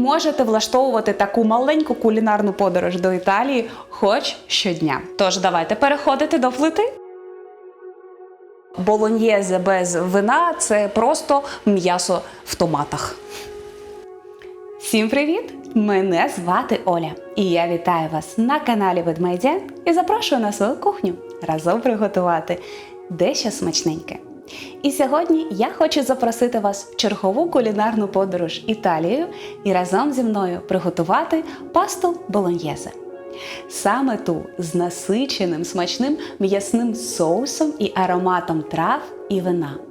можете влаштовувати таку маленьку кулінарну подорож до Італії хоч щодня. Тож давайте переходити до плити. Болоньєзе без вина це просто м'ясо в томатах. Всім привіт! Мене звати Оля, і я вітаю вас на каналі Ведмедя і запрошую на свою кухню разом приготувати дещо смачненьке. І сьогодні я хочу запросити вас в чергову кулінарну подорож Італією і разом зі мною приготувати пасту болоньєзе. Саме ту з насиченим смачним м'ясним соусом і ароматом трав і вина.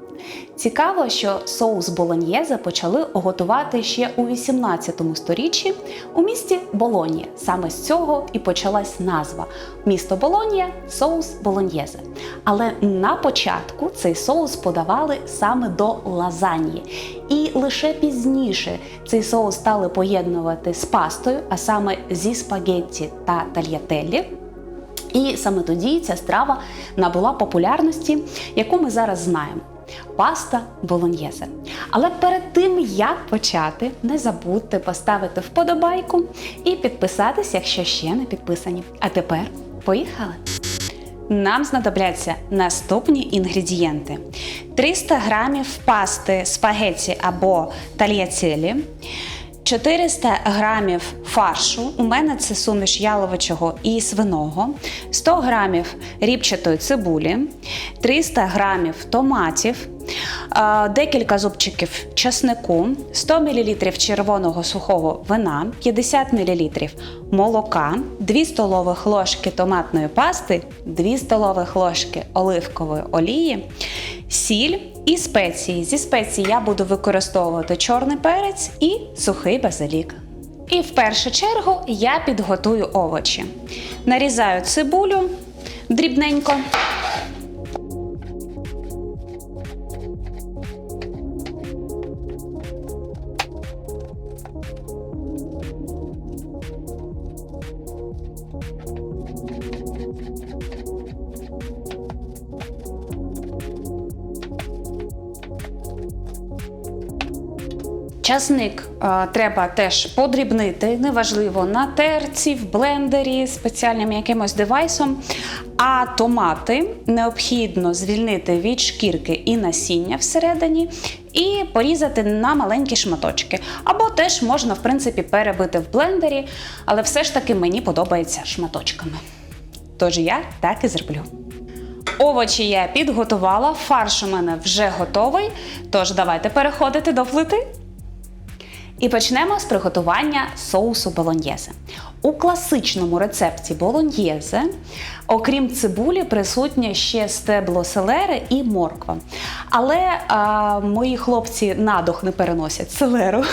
Цікаво, що соус болоньєзе почали готувати ще у 18 сторіччі у місті Болонія. Саме з цього і почалась назва місто Болонія соус болоньєзе. Але на початку цей соус подавали саме до лазаньї. І лише пізніше цей соус стали поєднувати з пастою, а саме зі спагетті та тальятеллі. І саме тоді ця страва набула популярності, яку ми зараз знаємо. Паста болоньєзе. Але перед тим, як почати, не забудьте поставити вподобайку і підписатись, якщо ще не підписані. А тепер поїхали! Нам знадобляться наступні інгредієнти: 300 грамів пасти спагетті або тальяцелі, 400 грамів фаршу. У мене це суміш яловичого і свиного, 100 грамів ріпчатої цибулі, 300 грамів томатів, декілька зубчиків чеснику, 100 мл червоного сухого вина, 50 мл молока, 2 столових ложки томатної пасти, 2 столових ложки оливкової олії, сіль і спеції. Зі спецій я буду використовувати чорний перець і сухий базилік. І в першу чергу я підготую овочі. Нарізаю цибулю дрібненько. Часник е, треба теж подрібнити, неважливо на терці, в блендері, спеціальним якимось девайсом. А томати необхідно звільнити від шкірки і насіння всередині, і порізати на маленькі шматочки. Або теж можна, в принципі, перебити в блендері, але все ж таки мені подобається шматочками. Тож я так і зроблю. Овочі я підготувала, фарш у мене вже готовий. Тож давайте переходити до плити. І почнемо з приготування соусу болоньєзе. У класичному рецепті болоньєзе, окрім цибулі, присутнє ще стебло селери і морква. Але а, мої хлопці надох не переносять селеру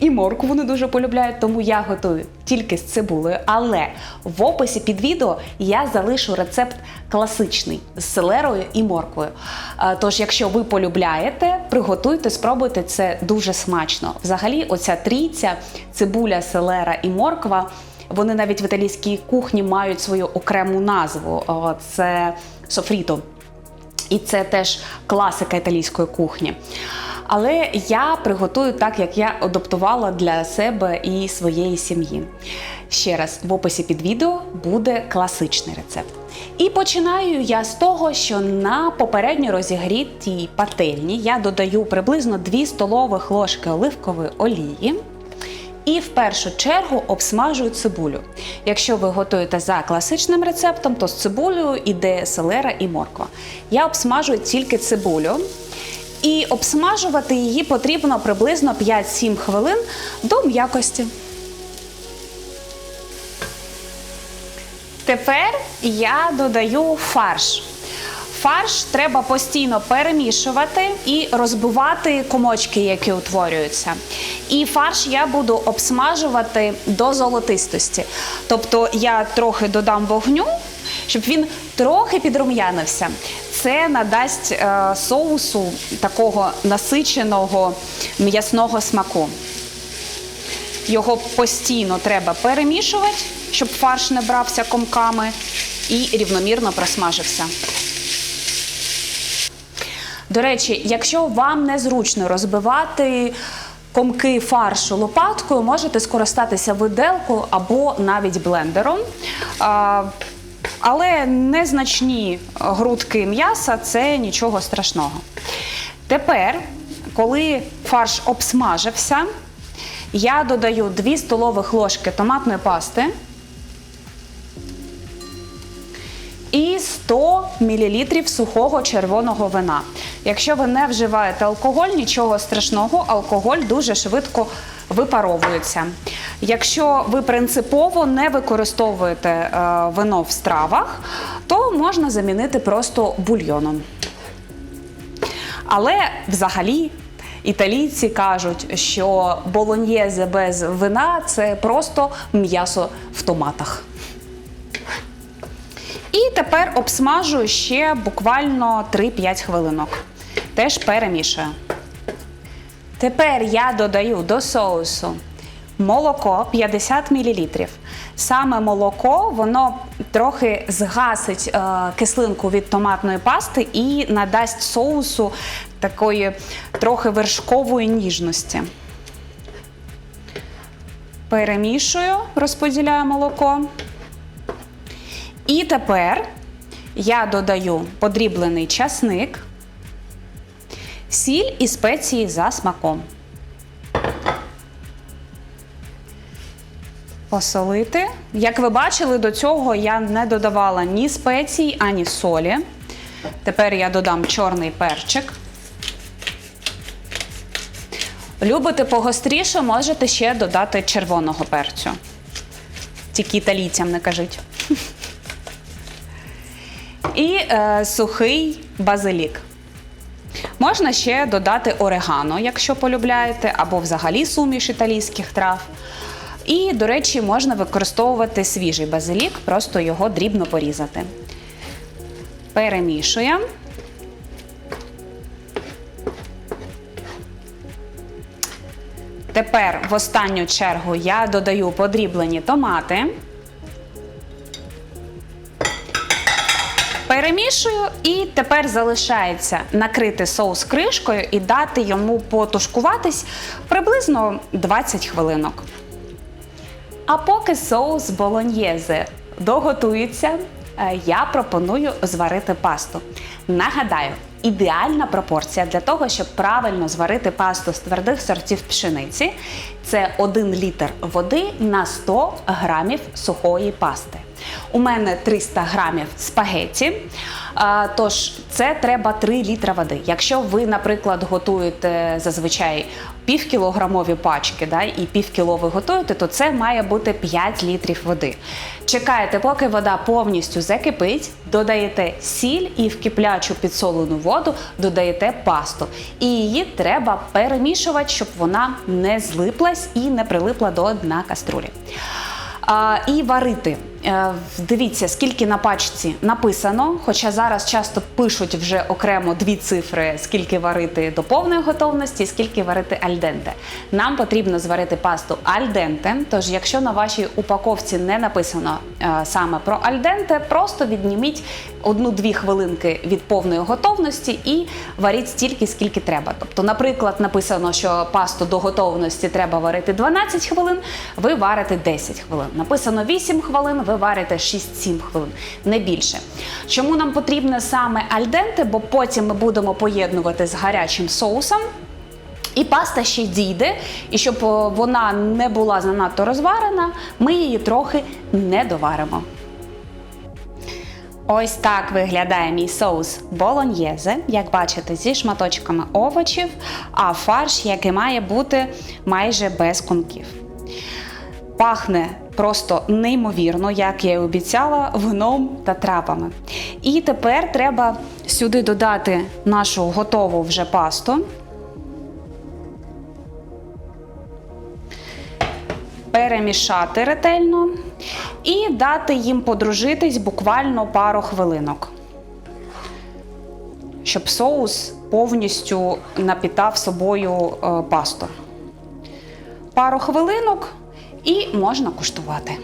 і моркву вони дуже полюбляють, тому я готую тільки з цибулею. Але в описі під відео я залишу рецепт класичний з селерою і морквою. А, тож, якщо ви полюбляєте, приготуйте, спробуйте це дуже смачно. Взагалі, оця трійця, цибуля, селера і морква. Вони навіть в італійській кухні мають свою окрему назву. Це софріто. І це теж класика італійської кухні. Але я приготую так, як я адаптувала для себе і своєї сім'ї. Ще раз, в описі під відео буде класичний рецепт. І починаю я з того, що на попередньо розігрітій пательні я додаю приблизно 2 столових ложки оливкової олії. І в першу чергу обсмажую цибулю. Якщо ви готуєте за класичним рецептом, то з цибулею йде селера і морква. Я обсмажую тільки цибулю. І обсмажувати її потрібно приблизно 5-7 хвилин до м'якості. Тепер я додаю фарш. Фарш треба постійно перемішувати і розбивати комочки, які утворюються. І фарш я буду обсмажувати до золотистості. Тобто я трохи додам вогню, щоб він трохи підрум'янився. Це надасть е, соусу такого насиченого м'ясного смаку. Його постійно треба перемішувати, щоб фарш не брався комками і рівномірно просмажився. До речі, якщо вам незручно розбивати комки фаршу лопаткою, можете скористатися виделкою або навіть блендером. Але незначні грудки м'яса це нічого страшного. Тепер, коли фарш обсмажився, я додаю 2 столових ложки томатної пасти 100 мл сухого червоного вина. Якщо ви не вживаєте алкоголь, нічого страшного, алкоголь дуже швидко випаровується. Якщо ви принципово не використовуєте е, вино в стравах, то можна замінити просто бульйоном. Але взагалі італійці кажуть, що болоньєзе без вина це просто м'ясо в томатах. І тепер обсмажую ще буквально 3-5 хвилинок. Теж перемішую. Тепер я додаю до соусу молоко 50 мл. Саме молоко воно трохи згасить е, кислинку від томатної пасти і надасть соусу такої трохи вершкової ніжності. Перемішую, розподіляю молоко. І тепер я додаю подріблений часник, сіль і спеції за смаком. Посолити. Як ви бачили, до цього я не додавала ні спецій, ані солі. Тепер я додам чорний перчик. Любите погостріше, можете ще додати червоного перцю. Тільки італійцям не кажіть. І е, сухий базилік. Можна ще додати орегано, якщо полюбляєте, або взагалі суміш італійських трав. І, до речі, можна використовувати свіжий базилік, просто його дрібно порізати. Перемішуємо. Тепер в останню чергу я додаю подріблені томати. Перемішую і тепер залишається накрити соус кришкою і дати йому потушкуватись приблизно 20 хвилинок. А поки соус болоньєзе доготується, е, я пропоную зварити пасту. Нагадаю, ідеальна пропорція для того, щоб правильно зварити пасту з твердих сортів пшениці це 1 літр води на 100 грамів сухої пасти. У мене 300 грамів спагеті. Тож це треба 3 літра води. Якщо ви, наприклад, готуєте зазвичай півкілограмові пачки, да, і півкіло ви готуєте, то це має бути 5 літрів води. Чекаєте, поки вода повністю закипить, додаєте сіль і в киплячу підсолену воду додаєте пасту. І її треба перемішувати, щоб вона не злиплась і не прилипла до дна каструлі. А, І варити. Е, Дивіться, скільки на пачці написано, хоча зараз часто пишуть вже окремо дві цифри, скільки варити до повної готовності, скільки варити альденте. Нам потрібно зварити пасту альденте. Тож, якщо на вашій упаковці не написано е, саме про альденте, просто відніміть одну-дві хвилинки від повної готовності і варіть стільки, скільки треба. Тобто, наприклад, написано, що пасту до готовності треба варити 12 хвилин, ви варите 10 хвилин. Написано 8 хвилин, ви варите 6-7 хвилин, не більше. Чому нам потрібне саме альденте? Бо потім ми будемо поєднувати з гарячим соусом. І паста ще дійде, і щоб вона не була занадто розварена, ми її трохи не доваримо. Ось так виглядає мій соус болоньєзе, як бачите, зі шматочками овочів, а фарш, який має бути майже без комків. Пахне просто неймовірно, як я і обіцяла, вином та травами. І тепер треба сюди додати нашу готову вже пасту. Перемішати ретельно і дати їм подружитись буквально пару хвилинок, щоб соус повністю напітав собою е, пасту. Пару хвилинок і можна куштувати.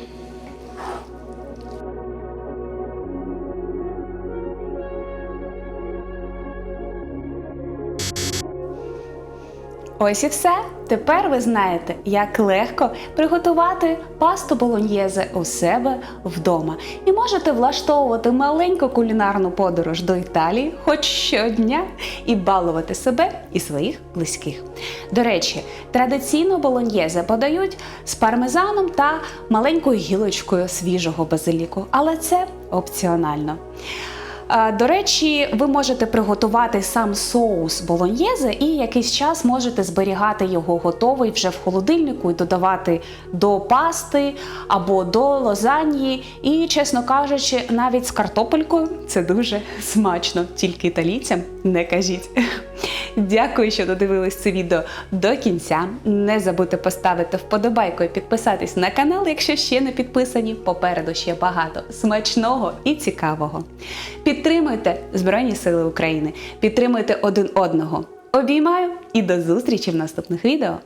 Ось і все. Тепер ви знаєте, як легко приготувати пасту болоньєзе у себе вдома. І можете влаштовувати маленьку кулінарну подорож до Італії хоч щодня і балувати себе і своїх близьких. До речі, традиційно болоньєзе подають з пармезаном та маленькою гілочкою свіжого базиліку, але це опціонально. До речі, ви можете приготувати сам соус болоньєзе і якийсь час можете зберігати його готовий вже в холодильнику і додавати до пасти або до лазаньї. І, чесно кажучи, навіть з картопелькою це дуже смачно. Тільки італійцям не кажіть. Дякую, що додивились це відео до кінця. Не забудьте поставити вподобайку і підписатись на канал, якщо ще не підписані. Попереду ще багато смачного і цікавого. Підтримуйте Збройні Сили України, підтримуйте один одного. Обіймаю і до зустрічі в наступних відео.